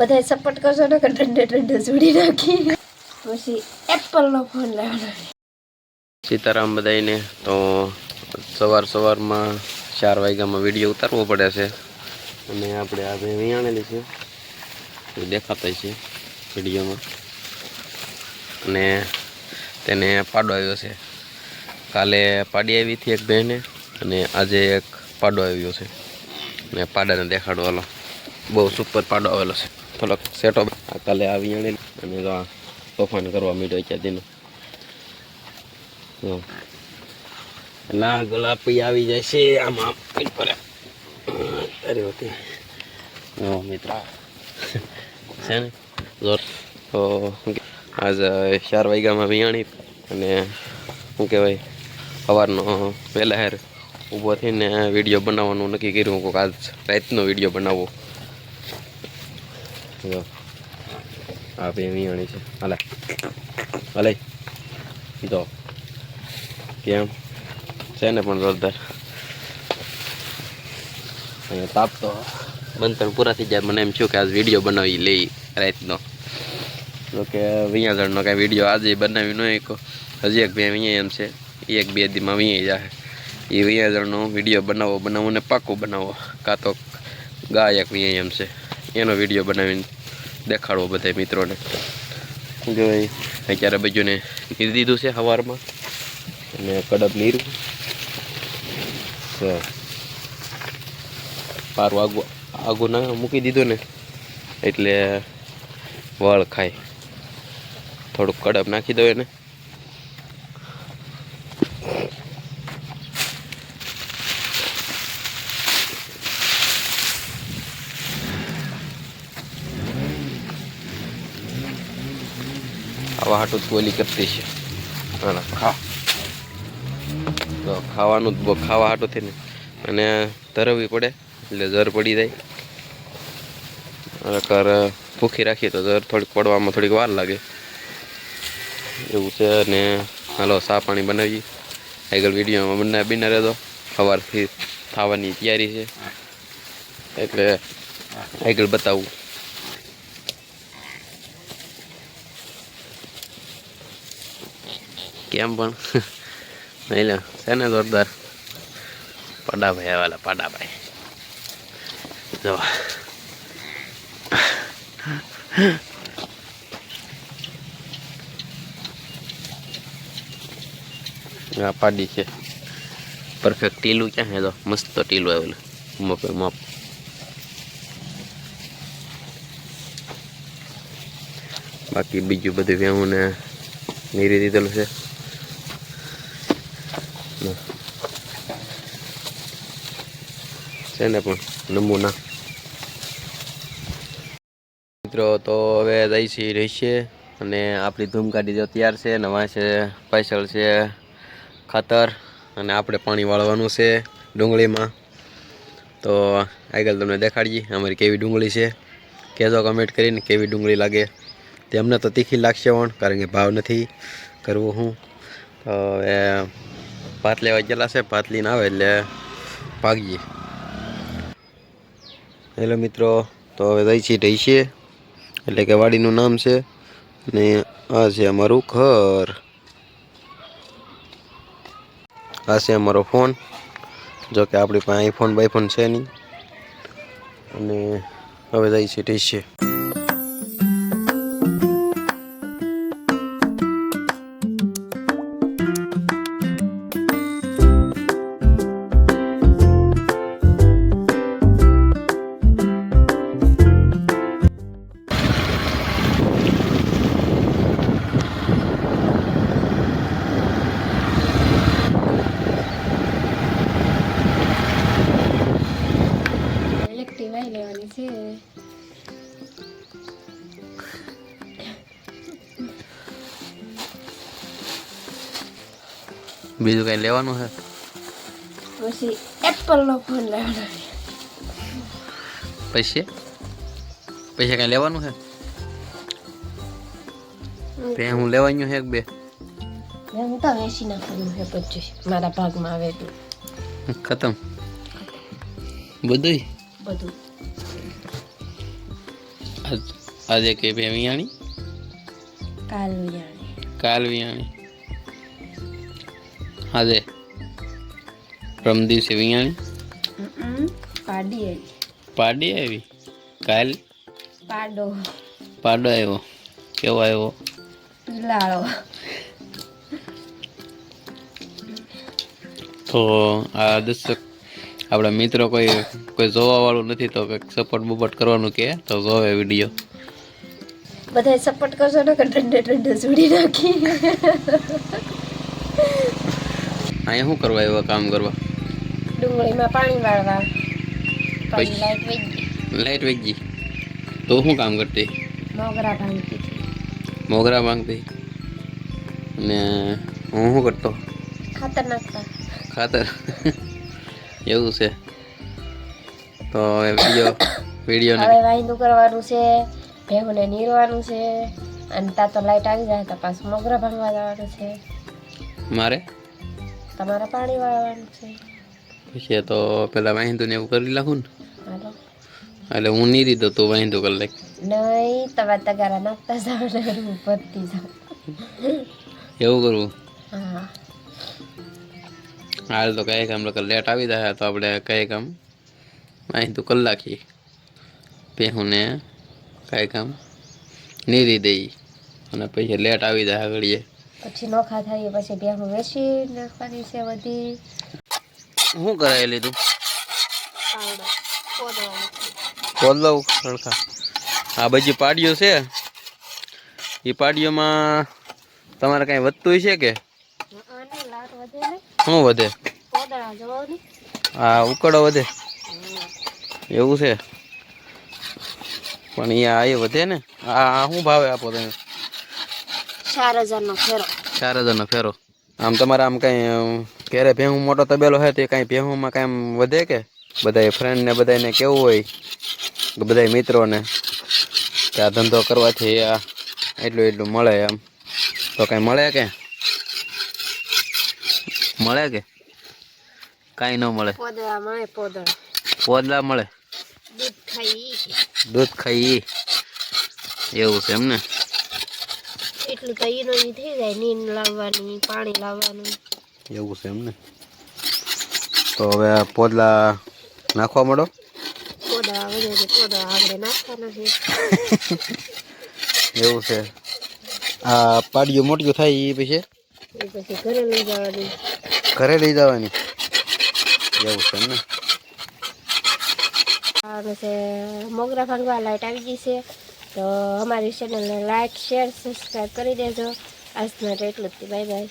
બધા સપોર્ટ કરશો ને કે ઠંડે ઠંડે સુડી નાખી. પછી એપલનો ફોન લેવાનો સીતારામ બધાઈને તો સવાર સવારમાં ચાર વાગ્યામાં વીડિયો ઉતારવો પડે છે. અને આપણે આ ભાઈ વિયાણેલી છે એ દેખાતા છે વિડીયોમાં. અને તેને પાડો આવ્યો છે. કાલે પાડી આવી હતી એક બહેને, અને આજે એક પાડો આવ્યો છે. અને પાડાને દેખાડો હાલો. બહુ સુપર પાડો આવેલો છે. થોડોક સેટો કાલે આ વિયાણેલી અને આ તોફાન કરવા મીડો છે તેનું. ના ગુલાબી આવી છે આમાં. અરે જો મિત્ર. છે ને? આજ ચાર વાગ્યામાં વિયાણી અને શું કહેવાય? સવારનો વહેલા હેર ઊભો થઈને વીડિયો બનાવવાનું નક્કી કર્યું. કોઈક આજ રાતનો વીડિયો બનાવવો જો. આ બે વિયાણી છે. હાલે હાલે જો. કેમ? છે ને પણ જોરદાર. અહીંયા તાપ તો બંધન પૂરા થઈ જાય. મને એમ થયું કે આજ વીડિયો બનાવી લઈ રાતનો. જો કે વિયા જણનો કાંઈ વીડિયો આજે બનાવી ન એક હજી એક બે વિયા એમ છે. એક બે દીમાં વિયા જાય એ વિયા જણનો વીડિયો બનાવો બનાવો ને પાકો બનાવો. કાં તો ગાયક વિયા એમ છે. એનો વીડિયો બનાવીને દેખાડવો બધા મિત્રોને. શું અત્યારે બીજુને નીર દીધું છે સવારમાં અને કડપ નીર. પારું આગું આગું ના મૂકી દીધું ને, એટલે વળ ખાય. થોડુંક કડપ નાખી દો એને. આવા હાટું ઓલી કરતી છે. હાલો ખા તો ખાવાનું ખાવા હાટું થઈને. અને ધરવવી પડે, એટલે ઝર પડી જાય. નકર ભૂખી રાખીએ તો ઝર થોડીક પડવામાં થોડીક વાર લાગે. એવું છે, અને હાલો, સા પાણી બનાવીએ. આગળ વિડીયોમાં બના બિના રહેતો સવારથી થવાની તૈયારી છે. એટલે આગળ બતાવું. કેમ પણ? એટલે છે ને જોરદાર? પાડાભાઈ આવેલા, પાડાભાઈ. જો. પાડી છે. પરફેક્ટ ટીલું ક્યાં છે તો મસ્ત ટીલું આવેલું. મપે, મપ. બાકી બીજું બધું વેવું ને નીરી દીધેલું છે. છે ને પણ નમૂના. મિત્રો, તો હવે જઈશી રહીશે અને આપણી ધૂમકાઢી જો તૈયાર છે નવા વાંચે પાછળ છે, ખાતર અને આપણે પાણી વાળવાનું છે ડુંગળીમાં. તો આગળ તમને દેખાડીએ અમારી કેવી ડુંગળી છે. કહેજો કમેન્ટ કરીને કેવી ડુંગળી લાગે. તે અમને તો તીખી લાગશે પણ, કારણ કે ભાવ નથી કરવું હું. તો હવે ભાત લેવા ગયેલા છે, ભાત લઈને આવે એટલે ભાગીએ. હેલો મિત્રો, તો હવે જઈ છીએ ઢઈશીએ એટલે કે વાડીનું નામ છે અને આ છે અમારું ઘર. આ છે અમારો ફોન, જો કે આપણી પાસે આઈફોન બાઈફોન છે નહીં. અને હવે જઈ છીએ ઢઈશીએ બીજું કંઈ લેવાનું છે પછી એપલનો ફોન લેવાનો પૈસે પૈસા કઈ લેવાનું છે તે હું લેવાનું છે એક બે હું તો વેચી નાખવાનું છે પછી મારા ભાગમાં આવે એટલું ખતમ બધુંય બધું આજે કે બે વિયાણી કાલ વિયાણી કાલ વિયાણી આજે પ્રમ દિવસે વિયાણી પાડી આવી પાડી આવી કાલ પાડો પાડો આવ્યો કેવો આવ્યો લાળો તો આ દર્શક આપણા મિત્રો કોઈ કોઈ જોવા વાળું નથી તો કંઈક સપોર્ટ બપોર્ટ કરવાનું કે તો જોવે વીડિયો બધા સપોર્ટ કરશો ને કે ઠંડે ઠંડે સુડી નાખી અહીંયા શું કરવા એવા કામ કરવા? ડુંગળીમાં પાણી વાળવા. પછી? લાઈટ ગઈ. લાઈટ વેચી ગઈ. તો શું કામ કરતી? મોગરા ભાંગતી મોગરા ભાંગતી? અને હું શું કરતો? ખાતર નાખતા. ખાતર? એવું છે. તો હવે વીડિયો વીડિયો હવે વાંદું કરવાનું છે ભેગુને નીરવાનું છે અને તા તો લાઈટ આવી જાય તો પાછું મોગરા ભાંગવા જવાનું છે. મારે? તમારે પાણી વાળવાનું છે. પછી તો પેલા વાહિંદુને એવું કરી લખું ને. એટલે હું નહીં દીધો તું વાંધો કરી લાગ નહીં તમારે તગારા નાખતા જાવ ને ઉપરથી જાવ એવું કરવું હા. હાલ તો કઈ કામ લોકો લેટ આવી જાય તો આપણે કઈ કામ વાહિંદુ કરી નાખીએ. પેહુને કઈ કામ નીરી દઈ અને પછી લેટ આવી જાય આગળીએ પછી નોખા થાય પછી ભેહું વેસી નાખવાની છે બધી. શું કરાય લીધું? પોદળો સરખા આ બધી પાડીઓ છે. એ પાડીઓમાં તમારે કાંઈ વધતું છે કે? શું વધે? પોદળા જોવો ને આ ઉકળો વધે. એવું છે. પણ અહીંયા આ એ વધે ને? આ આ શું ભાવે આપો તમે? ચાર હજારનો ફેરો. ચાર હજારનો ફેરો. આમ તમારે આમ કાંઈ ઘેરે ભેહું મોટો તબેલો હોય તો કાંઈ ભેહુંમાં કાંઈ વધે કે? બધાય ફ્રેન્ડને બધાને કેવું હોય? બધા બધાય મિત્રોને? કે આ ધંધો કરવાથી આ એટલું એટલું મળે એમ. તો કાંઈ મળે કે? મળે કે? કાંઈ ન મળે. પોદળા મળે પોદળા. પોદલા મળે? દૂધ ખાઈ દૂધ ખાઈ એવું છે એમ ને? એટલું તો ઈનો થઈ જાય નીન લાવવાની પાણી લાવવાનું. એવું છે એમને? તો હવે આ પોદલા નાખવા મળો પોદા વધે પોદા આપણે નાખવાના છે. એવું છે. આ પાડીઓ મોટીઓ થાય એ પછી? પછી ઘરે લઈ જવાની. ઘરે લઈ જવાની? એવું છે એમને? છે મોગરા ભાંગવા લાઈટ આવી ગઈ છે. તો અમારી ચેનલને લાઇક શેર સબસ્ક્રાઈબ કરી દેજો. આજ માટે એટલું જ. Bye bye